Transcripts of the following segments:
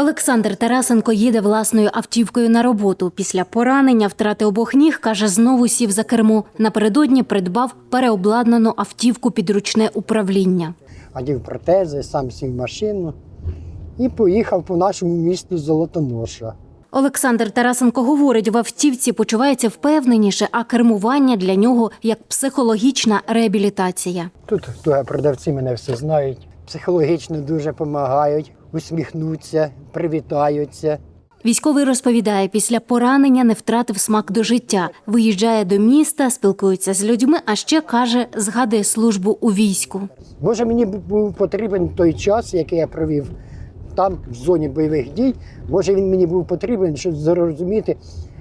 Олександр Тарасенко їде власною автівкою на роботу. Після поранення втрати обох ніг, каже, знову сів за кермо. Напередодні придбав переобладнану автівку під ручне управління. одів протези, сам сів машину і поїхав по нашому місту Золотоноша. Олександр Тарасенко говорить, в автівці почувається впевненіше, а кермування для нього як психологічна реабілітація. Тут туге продавці мене все знають, психологічно дуже допомагають, усміхнуться, привітаються. Військовий розповідає, після поранення не втратив смак до життя. Виїжджає до міста, спілкується з людьми, а ще каже, згадує службу у війську. Може, мені був потрібен той час, який я провів там, в зоні бойових дій. Може, він мені був потрібен, щоб зрозуміти,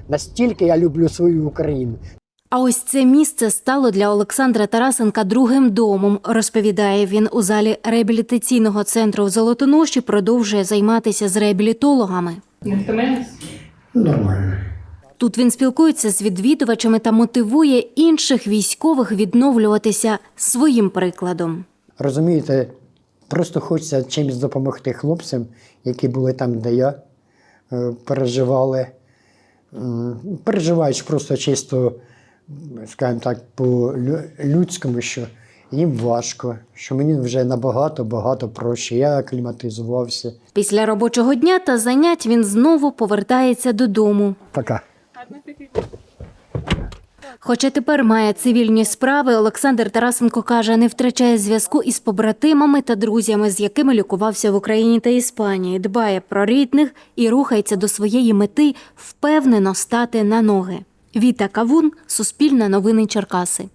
настільки я люблю свою Україну. А ось це місце стало для Олександра Тарасенка другим домом. Розповідає він у залі реабілітаційного центру в Золотоноші. Продовжує займатися з реабілітологами. Не втомились? Нормально. Тут він спілкується з відвідувачами та мотивує інших військових відновлюватися своїм прикладом. Розумієте, просто хочеться чимось допомогти хлопцям, які були там, де я, е, переживали. М, Переживають просто чисто, скажімо так, по-людському, що їм важко, що мені вже набагато багато проще. Я акліматизувався. Після робочого дня та занять він знову повертається додому. Пока. Хоча тепер має цивільні справи, Олександр Тарасенко каже, не втрачає зв'язку із побратимами та друзями, з якими лікувався в Україні та Іспанії, дбає про рідних і рухається до своєї мети впевнено стати на ноги. Віта Кавун, Суспільне новини Черкаси.